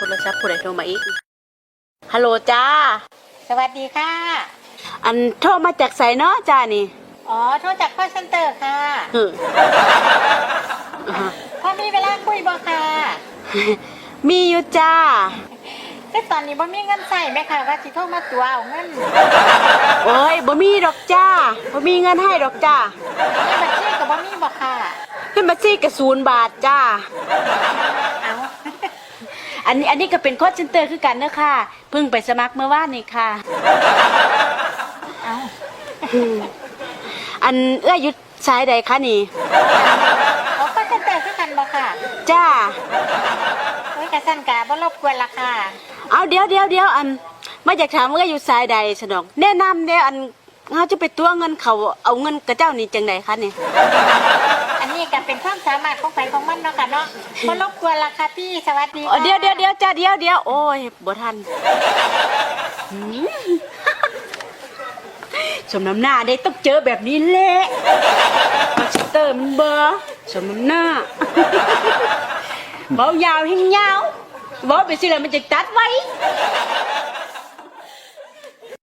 โทรศัพท์ผู้ใดโทรมาอีก ฮัลโหลจ้า สวัสดีค่ะ อันโทรมาจากไสเนาะจ้านี่อ๋อโทรจาก call center ค่ะเฮ้ออ่าฮะพอมีเวลาคุยบ่ค่ะมีอยู่จ้าแต่ตอนนี้บ่มีเงินใส่ไหมค่ะว่าสิโทรมาตัวเอาเงินโอ้ยบ่มีดอกจ้าบ่มีเงินให้ดอกจ้าในบัญชีก็บ่มีบ่ค่ะขึ้นมาซี่กระศูนย์บาทจ้า เอา อันนี้อันนี้ก็เป็นโค้ชเซ็นเตอร์คือกันเนอะค่ะเพิ่งไปสมัครเมื่อวานนี่ค่ะเอาอันเอื้อยุดสายใดคะนี่เอา call center คือกันบ่ค่ะจ้าโอ้ยกระสั่นกะบ่รบกวนละค่ะ เอาเดี๋ยวเดี๋ยวเดี๋ยวอันมาจากถามว่าอยู่สายใดสนองแนะนำเนี่ยอันเขาจะไปตัวเงินเขาเอาเงินกระเจ้านี่จังไดคะนี่อันนี้ก็เป็นความ สามารถของใครของมันเนาะค่ะเนาะบ่รบกวนละค่ะพี่สวัสดีค่ะเดี๋ยวเดี๋ยวเดี๋ยวจ้าเดี๋ยวเดี๋ยวโอ้ยบ่ทันหืมสมน้ำหน้าได้ต้องเจอแบบนี้แหละมาสเตอร์มันเบอร์สมน้ำหน้าเบายาวให้ยาวเบาไปสิแล้วมันจะตัดไว้